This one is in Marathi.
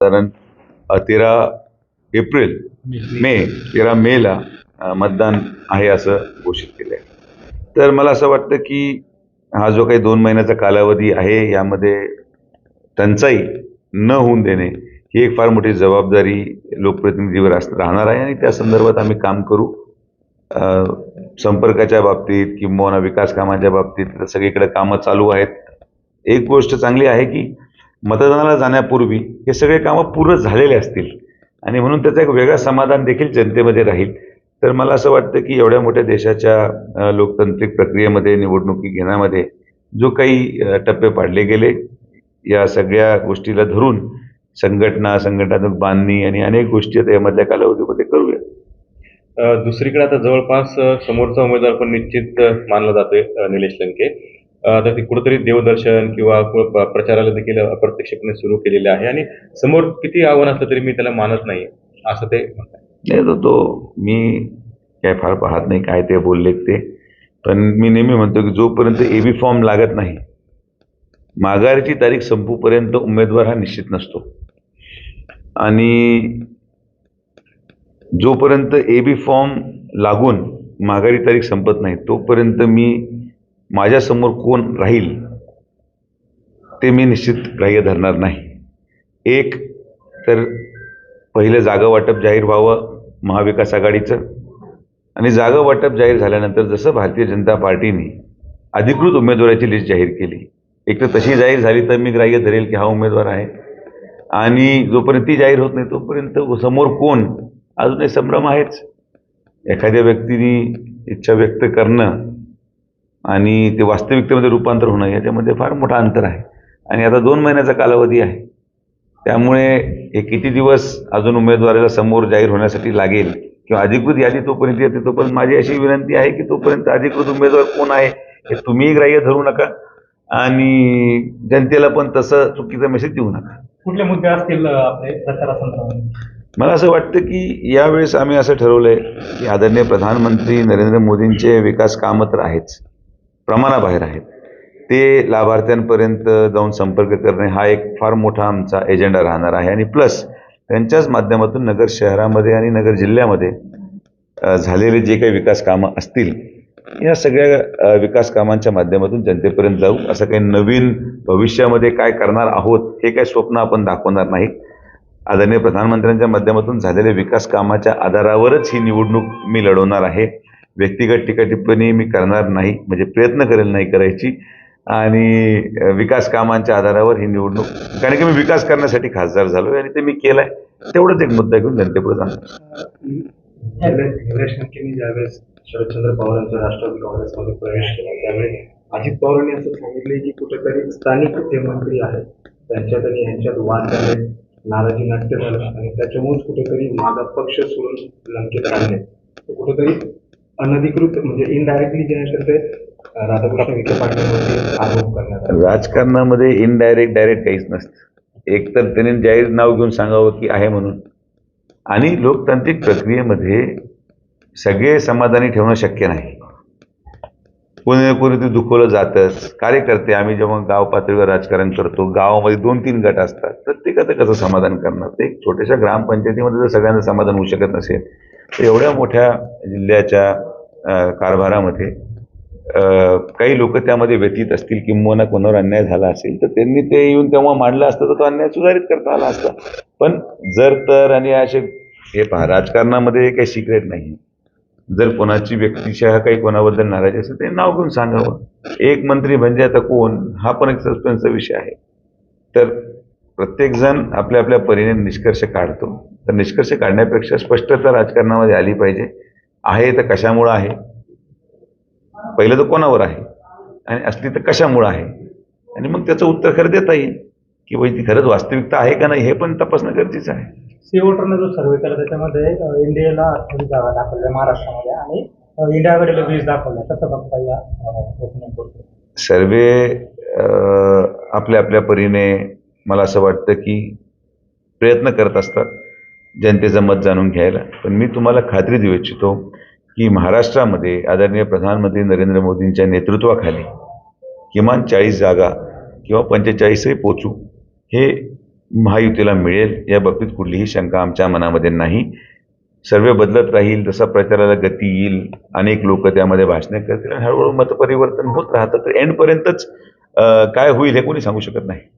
साधारण तेरा एप्रिल मे तेरा मेला मतदान आहे असं घोषित केलं आहे. तर मला असं वाटतं की हा जो काही दोन महिन्याचा कालावधी आहे यामध्ये टंचाई न होऊन देणे ही एक फार मोठी जबाबदारी लोकप्रतिनिधीवर अस राहणार आहे आणि त्या संदर्भात आम्ही काम करू. संपर्काच्या बाबतीत किंवा विकास कामाच्या बाबतीत सगळीकडे कामं चालू आहेत. एक गोष्ट चांगली आहे की मतदानाला जाण्यापूर्वी हे सगळे कामं पूर्ण झालेले असतील. आणि म्हणून त्याचं एक वेगळं समाधान देखील जनतेमध्ये राहील. तर मला असं वाटतं की एवढ्या मोठ्या देशाच्या लोकतांत्रिक प्रक्रियेमध्ये निवडणुकी घेण्यामध्ये जो काही टप्पे पाडले गेले या सगळ्या गोष्टीला धरून संघटना संघटनात्मक बांधणी आणि अनेक गोष्टी आता यामधल्या कालावधीमध्ये करूया दुसरीकडे आता जवळपास समोरचा उमेदवार पण निश्चित मानला जातोय निलेश लंके. आता ते कुठंतरी देवदर्शन किंवा कु- प्रचाराला देखील अप्रत्यक्षपणे सुरू केलेले आहे. आणि समोर किती आव्हान असलं तरी मी त्याला मानत नाही असं ते नाही तो तो मी काय फार पाहत नाही काय ते बोलले ते. पण मी नेहमी म्हणतो की जोपर्यंत ए बी फॉर्म लागत नाही माघारीची तारीख संपूपर्यंत उमेदवार हा निश्चित नसतो. आणि जोपर्यंत ए बी फॉर्म लागून माघारी तारीख संपत नाही तोपर्यंत मी माझ्यासमोर कोण राहील ते मी निश्चित ग्राह्य धरणार नाही. एक तर पहिलं जागा वाटप जाहीर व्हावं महाविकास आघाडीचं आणि जागा वाटप जाहीर झाल्यानंतर जसं भारतीय जनता पार्टीने अधिकृत उमेदवाराची लिस्ट जाहीर केली एक तर तशी जाहीर झाली तर मी ग्राह्य धरेल की हा उमेदवार आहे. आणि जोपर्यंत ती जाहीर होत नाही तोपर्यंत समोर कोण? अजूनही संभ्रम आहेच. एखाद्या व्यक्तीने इच्छा व्यक्त करणं आणि ते वास्तविकतेमध्ये रूपांतर होणं याच्यामध्ये फार मोठा अंतर आहे. आणि आता दोन महिन्याचा कालावधी आहे. त्यामुळे हे किती दिवस अजून उमेदवाराला समोर जाहीर होण्यासाठी लागेल किंवा अधिकृत यादी तोपर्यंत येते तोपर्यंत माझी अशी विनंती आहे की तोपर्यंत अधिकृत उमेदवार कोण आहे हे तुम्हीही ग्राह्य धरू नका आणि जनतेला पण तसं चुकीचा मेसेज देऊ नका. कुठले मुद्दे असतील मला असं वाटतं की यावेळेस आम्ही असं ठरवलं आहे की आदरणीय प्रधानमंत्री नरेंद्र मोदींचे विकास कामं तर आहेच. प्रमाणाबाहेर आहेत. ते लाभार्थ्यांपर्यंत जाऊन संपर्क करणे हा एक फार मोठा आमचा एजेंडा राहणार आहे. आणि प्लस त्यांच्याच माध्यमातून नगर शहरामध्ये आणि नगर जिल्ह्यामध्ये झालेले जे काही विकास कामं असतील या सगळ्या विकास कामांच्या माध्यमातून जनतेपर्यंत जाऊ. असं काही नवीन भविष्यामध्ये काय करणार आहोत हे काही स्वप्न आपण दाखवणार नाही आदरणीय प्रधानमंत्र्यांच्या माध्यमातून झालेल्या विकास कामाच्या आधारावरच ही निवडणूक मी लढवणार आहे. व्यक्तिगत टीका टिप्पणी मी करणार नाही म्हणजे प्रयत्न करेल नाही करायची. आणि विकास कामांच्या आधारावर ही निवडणूक कारण की मी विकास करण्यासाठी खासदार झालो आणि ते मी केलंय. तेवढंच एक मुद्दा घेऊन जनतेपुढे जाणार. ज्यावेळेस शरदचंद्र पवारांच्या राष्ट्रवादी काँग्रेसमध्ये प्रवेश केला त्यावेळी अजित पवारांनी असं सांगितले की कुठेतरी स्थानिक जे मंत्री आहेत त्यांच्यात आणि यांच्यात वाद झाले नाराजी नाट्य झालं आणि त्याच्यामुळेच कुठेतरी माझा पक्ष सोडून लंकेत राहिले कुठेतरी अनधिकृत म्हणजे इनडायरेक्टली जे असेल ते राधाकृष्ण विखे पाटलांवरती आरोप करण्यात आले. राजकारणामध्ये इनडायरेक्ट डायरेक्ट काहीच नसतं. एक तर त्यांनी जाहीर नाव घेऊन सांगावं की आहे म्हणून. आणि लोकतांत्रिक प्रक्रियेमध्ये सगळे समाधानी ठेवणं शक्य नाही. कोणी ना कोणी ते दुखवलं जातंच. कार्यकर्ते आम्ही जेव्हा गाव पातळीवर राजकारण करतो गावामध्ये दोन तीन गट असतात. प्रत्येकाचं कसं समाधान करणार? ते एक छोट्याशा ग्रामपंचायतीमध्ये जर सगळ्यांचं समाधान होऊ शकत नसेल तर एवढ्या मोठ्या जिल्ह्याच्या कारभारामध्ये. काही लोक त्यामध्ये व्यतीत असतील किंबहुना कोणावर अन्याय झाला असेल तर त्यांनी ते येऊन तेव्हा मांडलं असतं तर तो अन्याय सुधारित करता आला असता. पण जर तर आणि असे हे पहा राजकारणामध्ये काही सिक्रेट नाही जर कोणाची व्यक्तिशः काही कोणाबद्दल नाराजी असेल ते नाव घेऊन सांगावं. एक मंत्री म्हणजे आता कोण हा पण एक सस्पेन्सचा विषय आहे. तर प्रत्येकजण आपल्या आपल्या परीने निष्कर्ष काढतो. तर निष्कर्ष काढण्यापेक्षा स्पष्टता राजकारणामध्ये आली पाहिजे. आहे तर कशामुळं आहे? पहिलं तर कोणावर आहे? आणि असली तर कशामुळं आहे? आणि मग त्याचं उत्तर खरं देता येईल. की बाई ती खरंच वास्तविकता आहे का नाही हे पण तपासणं गरजेचं आहे. सी वोटरनं जो सर्वे केला त्याच्यामध्ये इंडियाला अठ्ठावीस जागा दाखवल्या महाराष्ट्रामध्ये आणि अ, इंडिया आघाडीला वीस दाखवल्या. कसं बघता या सर्वे आपल्या आपल्या परीने मला असं वाटतं की प्रयत्न करत असतात. जनतेचं मत जाणून घ्यायला. पण मी तुम्हाला खात्री देऊ इच्छितो की महाराष्ट्रामध्ये आदरणीय प्रधानमंत्री नरेंद्र मोदींच्या नेतृत्वाखाली किमान चाळीस जागा किंवा पंचेचाळीसही पोचू हे महायुतीला मिळेल या बाबतीत कुठलीही शंका आमच्या मनामध्ये नाही. सर्व बदलत राहील जसा प्रचाराला गती येईल अनेक लोक त्यामध्ये भाषणे करतील आणि हळूहळू मतपरिवर्तन होत राहतं. तर एंडपर्यंतच काय होईल हे कोणी सांगू शकत नाही.